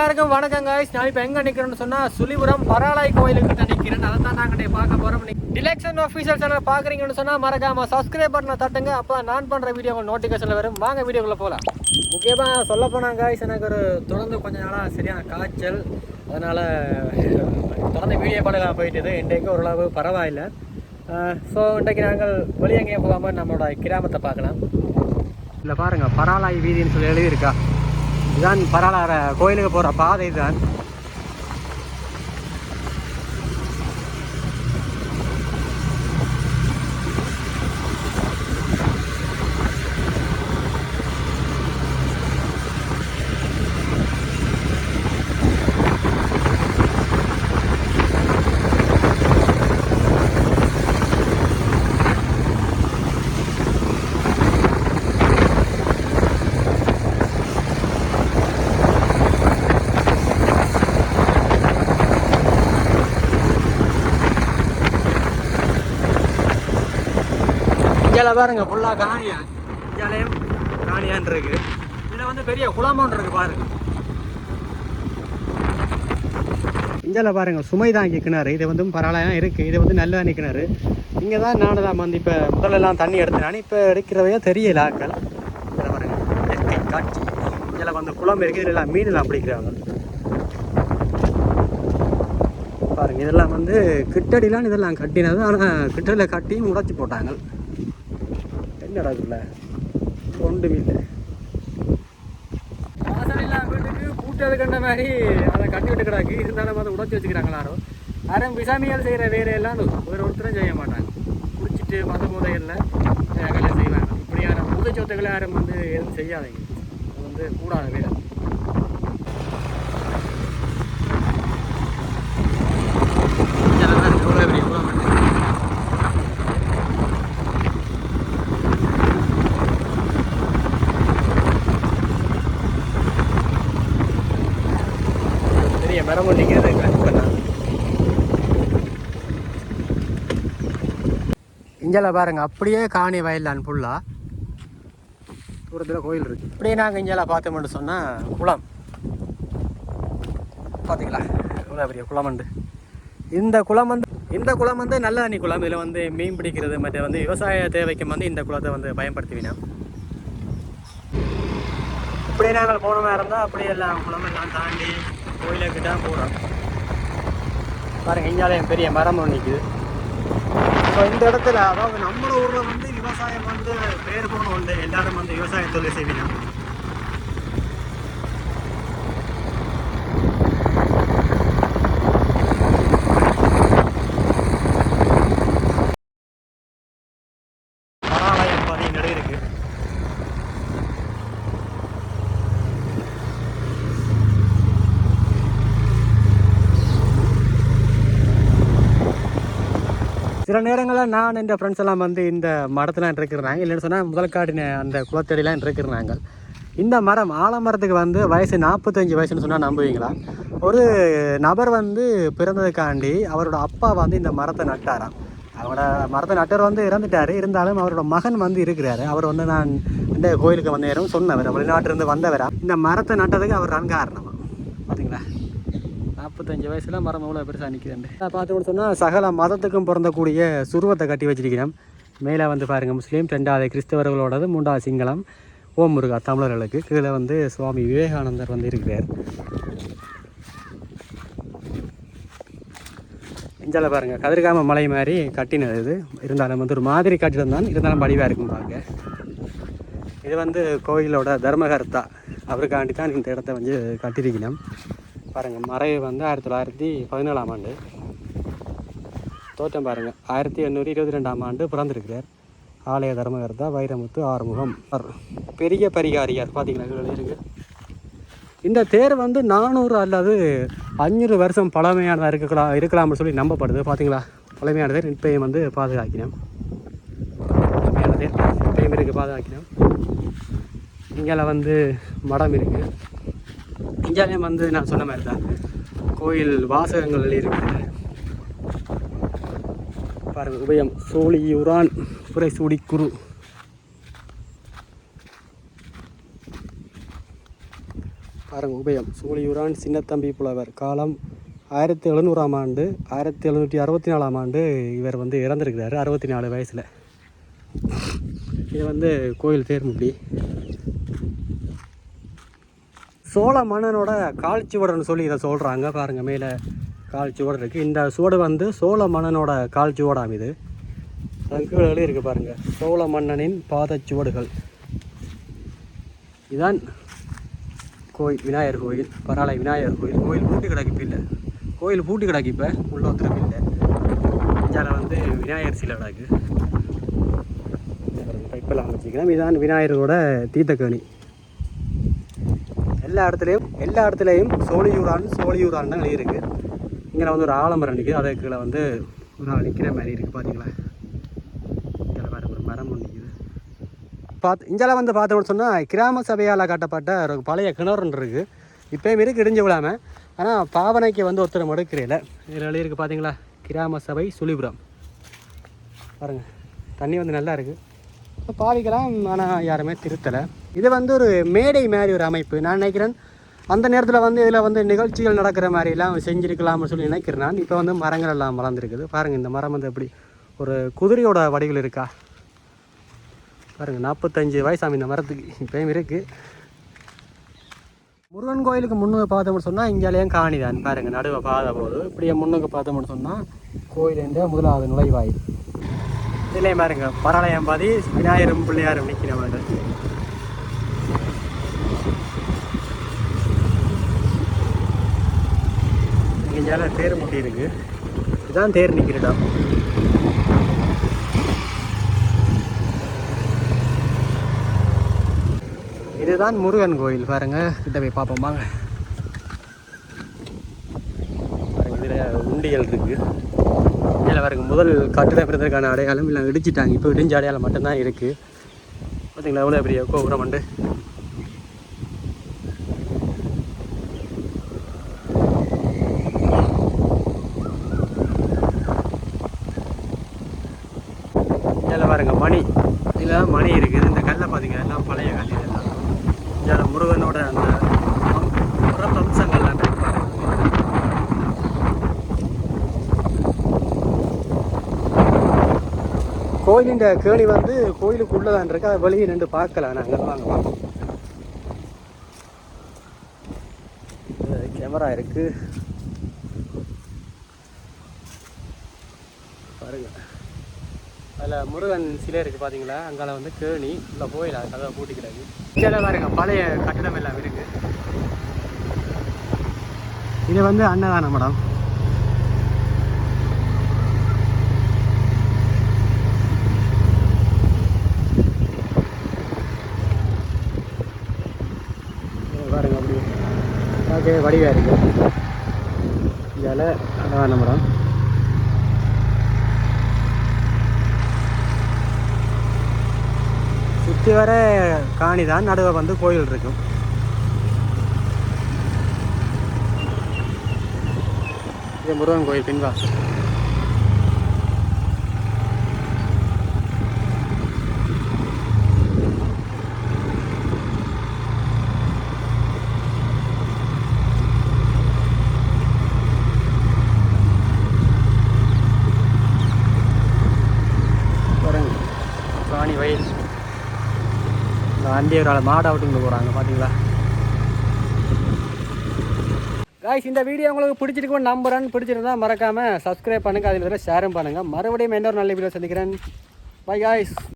எல்லாருக்கும் வணக்கம் காய்ஸ் நான் இப்போ எங்கே நிற்கிறேன்னு சொன்னால் சுழிபுரம் பராளாய் கோயிலுக்கிட்ட நிற்கிறேன் அதை தான் நாங்கள் பார்க்க போகிறோம் டிலெக்ஷன் ஆஃபீஷியல் சேனல் பார்க்குறீங்கன்னு சொன்னால் மறக்காமல் சப்ஸ்கிரைப் பண்ண தட்டுங்க. அப்போ நான் பண்ணுற வீடியோ நோட்டிஃபிகேஷனில் வரும். வாங்க வீடியோக்குள்ளே போகலாம் முக்கியமாக சொல்ல போனால் காய்ஸ் எனக்கு ஒரு தொடர்ந்து கொஞ்ச நாளாக சரியான காய்ச்சல். அதனால் தொடர்ந்து வீடியோ படலாம் போயிட்டது. இன்றைக்கு ஓரளவு பரவாயில்லை. ஸோ இன்றைக்கு நாங்கள் வெளியே எங்கேயும் போகாமல் நம்மளோட கிராமத்தை பார்க்கலாம். இல்லை பாருங்கள் பராளாய் வீதின்னு சொல்லி எழுதியிருக்கா. இதுதான் பரவாயில்ல கோயிலுக்கு போகிற பாதை இதுதான். இங்கே பாருங்க ஃபுல்லாக காணியா. இங்கேயும் காணியான் இருக்கு. இதில் வந்து பெரிய குளமோன் இருக்கு பாருங்க. இங்கே பாருங்கள் சுமை தாங்கி கிணறு. இது வந்து பரவாயில்ல இருக்குது இது வந்து நல்லா கிணறு. இங்கே தான் நானும் தான் வந்து இப்போ முதல்லலாம் தண்ணி எடுத்தேன். இப்போ எடுக்கிறவையோ தெரியல ஆக்கள். இதில் பாருங்க இயற்கை காட்சி. இதில் வந்து குளம் இருக்குது இதில் மீன்லாம் பிடிக்கிறாங்க. பாருங்க இதெல்லாம் வந்து கிட்டடிலாம் இதெல்லாம் கட்டினது. ஆனால் கிட்டடியில் கட்டியும் உடைச்சி போட்டாங்க. என்னடா இதுல? ஒன்றும் இல்லை. வாசலில்லாம் வீட்டுக்கு பூட்டது கண்ட மாதிரி அதை கட்டி விட்டு கிடாக்கு இருந்தாலும் அதை உடச்சி வச்சுக்கிறாங்களாரோ யாரும் விசாமியால் செய்கிற வேலையெல்லாம் ஒரு ஒருத்தரும் செய்ய மாட்டாங்க. குடிச்சிட்டு மத முதைகளில் வேலை செய்வாங்க. இப்படியான புது சொத்துக்களை யாரும் வந்து எதுவும் செய்யாதீங்க. அது வந்து கூடாத வேலை எவ்வளோ பெரிய குளம் பெரிய மரம் ஒன்று நிற்கிறது கட் பண்ணா இங்கெல்லாம் பாருங்க அப்படியே காணி வயல் அன்புள்ளா தூரத்தில் கோயில் இருக்கு. இப்படியே நாங்கள் இங்கெல்லாம் பார்த்தோம்னு சொன்னால் குளம். பார்த்தீங்களா இவ்வளோ பெரிய குளம் உண்டு. இந்த குளம் வந்து இந்த குளம் வந்து நல்ல தண்ணி குளம். இதில் வந்து மீன் பிடிக்கிறது மற்ற வந்து விவசாய தேவைக்கு வந்து இந்த குளத்தை வந்து பயன்படுத்துவினா இப்படியே நாங்கள் போன மாதிரி இருந்தால் அப்படியே எல்லாம் குளம் எல்லாம் தாண்டி கோயிலுக்கு தான் போகிறோம் பாருங்க இங்காலையும் பெரிய மரம் ஒன்று நிற்குது இப்போ இந்த இடத்துல அதாவது நம்ம ஊரில் வந்து விவசாயம் வந்து பேர் போன உண்டு எல்லாரும் வந்து விவசாய தொழில் செய்வினோம் பராலயம் பாதி நடு இருக்கு சில நேரங்களில் நான் என் ஃப்ரெண்ட்ஸ் எல்லாம் வந்து இந்த மரத்தில் இருக்கிறாங்க இல்லைன்னு சொன்னால் முதல் காட்டின அந்த குளத்தடியெலாம் இருக்கிறாங்க இந்த மரம் ஆலமரத்துக்கு வந்து வயசு நாற்பத்தஞ்சு வயசுன்னு சொன்னால் நம்புவீங்களா? ஒரு நபர் வந்து பிறந்ததுக்காண்டி அவரோட அப்பா வந்து இந்த மரத்தை நட்டாராம். அவரோட மரத்தை நட்டர் வந்து இறந்துட்டார். இருந்தாலும் அவரோட மகன் வந்து இருக்கிறாரு. அவர் வந்து நான் இந்த கோயிலுக்கு வந்தேரும் சொன்னவர். வெளிநாட்டிலிருந்து வந்தவரா. இந்த மரத்தை நட்டதுக்கு அவர் தான் காரணமா பார்த்தீங்களா நாற்பத்தஞ்சு வயசுல மரம் எவ்வளோ பெருசாக நிற்கிறேன் பார்த்தோம்னு சொன்னால் சகல மதத்துக்கும் பிறந்தக்கூடிய சுருவத்தை கட்டி வச்சிருக்கிறோம் மேலே வந்து பாருங்கள் முஸ்லீம் ரெண்டாவது கிறிஸ்தவர்களோடது மூன்றாவது சிங்களம் ஓம் முருகா தமிழர்களுக்கு கீழே வந்து சுவாமி விவேகானந்தர் வந்து இருக்கிறார். இஞ்சால பாருங்க கதிர்காம மலை மாதிரி கட்டினது. இது இருந்தாலும் வந்து ஒரு மாதிரி கட்டிடம் தான். இருந்தாலும் படிவாக இருக்கும் பார்க்க இது வந்து கோயிலோட தர்மகர்த்தா. அவருக்காண்டி தான் இந்த இடத்த வந்து கட்டியிருக்கணும் பாருங்கள் மறைவு வந்து ஆயிரத்தி தொள்ளாயிரத்தி பதினேழாம் ஆண்டு. தோற்றம் பாருங்கள் ஆயிரத்தி எண்ணூறு இருபத்தி ரெண்டாம் ஆண்டு பிறந்திருக்கிறார். ஆலய தர்மகர்த்தா வைரமுத்து ஆறுமுகம். பெரிய பரிகாரியார் பார்த்தீங்களா இருக்கு இந்த தேர் வந்து நானூறு அல்லது அஞ்சூறு வருஷம் பழமையானதாக இருக்கலாம் இருக்கலாம்னு சொல்லி நம்பப்படுது பார்த்தீங்களா பழமையான தேர் இப்பயும் வந்து பாதுகாக்கினோம். பழமையான தேர் இப்பயும் இருக்குது பாதுகாக்கினோம். இங்கே வந்து மடம் இருக்குது இந்தியாவிலேயும் வந்து நான் சொன்ன மாதிரி தான். கோயில் வாசகங்கள் இருக்குது பாருங்க உபயம். சோழியுரான் புரைசூடி குரு. பாருங்க உபயம். சூழியூரான் சின்னத்தம்பி புலவர். காலம் ஆயிரத்தி எழுநூறாம் ஆண்டு ஆயிரத்தி எழுநூற்றி அறுபத்தி நாலாம் ஆண்டு இவர் வந்து இறந்துருக்கிறாரு அறுபத்தி நாலு வயசில். இது வந்து கோயில் தேர்முடி சோழ மன்னனோட கால் சுவடுன்னு சொல்லி இதை சொல்கிறாங்க பாருங்கள் மேலே கால் சுவடு இருக்குது இந்த சுவடு வந்து சோழ மன்னனோட கால் சுவடாம் இது அதன் கீழே இருக்குது பாருங்கள் சோழ மன்னனின் பாதச்சுவடுகள் இதான் கோயில் விநாயகர் கோயில் பரவாயில்ல விநாயகர் கோயில். கோயில் பூட்டி கிடக்கு இல்லை. கோயில் பூட்டி கிடக்கு இப்போ உள்ள ஒருத்தருக்கு இல்லை இந்தியாவில் வந்து விநாயகர் சிலை கிடக்கு. பைப்பெல்லாம் வச்சுக்கலாம் இதான் விநாயகரோட தீர்த்தக்கணி. எல்லா இடத்துலையும் எல்லா இடத்துலையும் சோழியூரான் சோழியூரான் தான் எழுதியிருக்கு இங்கே வந்து ஒரு ஆலமரம் நிற்குது அதுக்கு கீழே வந்து ஒரு ஆள் நிற்கிற மாதிரி இருக்குது பார்த்தீங்களா இங்கே வேறு ஒரு மரம் ஒன்று நிற்குது பார்த்து இங்கெல்லாம் வந்து பார்த்தோம்னு சொன்னால் கிராம சபையால் கட்டப்பட்ட ஒரு பழைய கிணறுன்னு இருக்குது இப்போயும் இருக்குது இடிஞ்சு விடாமல் ஆனால் பாவனைக்கு வந்து ஒருத்தர் மடுக்கிறையில் இதில் எழுதியிருக்கு பார்த்தீங்களா கிராம சபை சுழிபுரம். பாருங்கள் தண்ணி வந்து நல்லா இருக்குது பாவிக்கலாம் ஆனால் யாருமே திருத்தலை. இது வந்து ஒரு மேடை மாதிரி ஒரு அமைப்பு. நான் நினைக்கிறேன் அந்த நேரத்தில் வந்து இதில் வந்து நிகழ்ச்சிகள் நடக்கிற மாதிரிலாம் செஞ்சுருக்கலாம்னு சொல்லி நினைக்கிறேன் நான். இப்போ வந்து மரங்கள் எல்லாம் வளர்ந்துருக்குது. பாருங்கள் இந்த மரம் வந்து எப்படி ஒரு குதிரையோட வடிவில் இருக்கா? பாருங்கள் நாற்பத்தஞ்சு வயசாமி இந்த மரத்துக்கு இப்போயும் இருக்குது முருகன் கோயிலுக்கு முன்னுக்கு பார்த்தோம்னு சொன்னால் இங்கேயும் காணி தான் பாருங்கள் நடுவை பாதை போது இப்படியே முன்னுக்கு பார்த்தோம்னு சொன்னால் கோயிலேருந்து முதலாவது நுழைவாயில். இதிலே பாருங்க பரளயம் பாதி விநாயகரும் பிள்ளையாரும் நிற்கிற மாதிரி. இங்கே தேர் முட்டி இருக்கு. இதுதான் தேர் நிற்கிற இடம். இதுதான் முருகன் கோயில் பாருங்க. கிட்ட போய் பார்ப்போம் வாங்க. இதில் உண்டியல் இருக்குது இதில் பாருங்க முதல் கட்டிட பிறந்ததுக்கான அடையாளம் இல்லை இடிச்சிட்டாங்க இப்போ இடிஞ்ச அடையாளம் மட்டும்தான் இருக்குது பார்த்தீங்களா? எவ்வளோ பெரிய கோபுரம் உண்டு இதில் பாருங்க மணி இதில் மணி இருக்குது இந்த கல்லை பார்த்தீங்க எல்லாம் பழைய கல் இதெல்லாம் இதில் முருகனோட அந்த புறப்பம்சங்கள்லாம் இருக்கு பாருங்க. இந்த கேணி வந்து கோயிலுக்குள்ளே தான் இருக்கு அதை வெளியே நின்று பார்க்கலாம். நாங்கள் வாங்க பார்ப்போம் கேமரா இருக்கு. பாருங்க. அதில் முருகன் சிலை இருக்குது பார்த்தீங்களா அங்கால வந்து கேணி. உள்ள கோயில் அது கதவை பூட்டிக்கிறாங்க இங்கே பாருங்க பழைய கட்டிடம் எல்லாம் இருக்குது இது வந்து அன்னதானம் மேடம் பாருங்க அப்படி இருக்கு வடிவாக இருக்கு இதால் அதான் மரம் சுற்றி வர காணி தான் நடுவே வந்து கோயில் இருக்கும். இது முருகன் கோயில் பின்வாசல் பாருங்க ராணி வயல் இந்த அண்டியவரால் மாடு அவுட்டுங்க போகிறாங்க பார்த்தீங்களா காய்ஸ் இந்த வீடியோ உங்களுக்கு பிடிச்சிருக்கும் நம்புறேன். பிடிச்சிருந்தா மறக்காமல் சப்ஸ்கிரைப் பண்ணுங்கள் அதில் ஷேரும் பண்ணுங்கள் மறுபடியும் இன்னொரு நல்ல வீடியோ சந்திக்கிறேன். By guys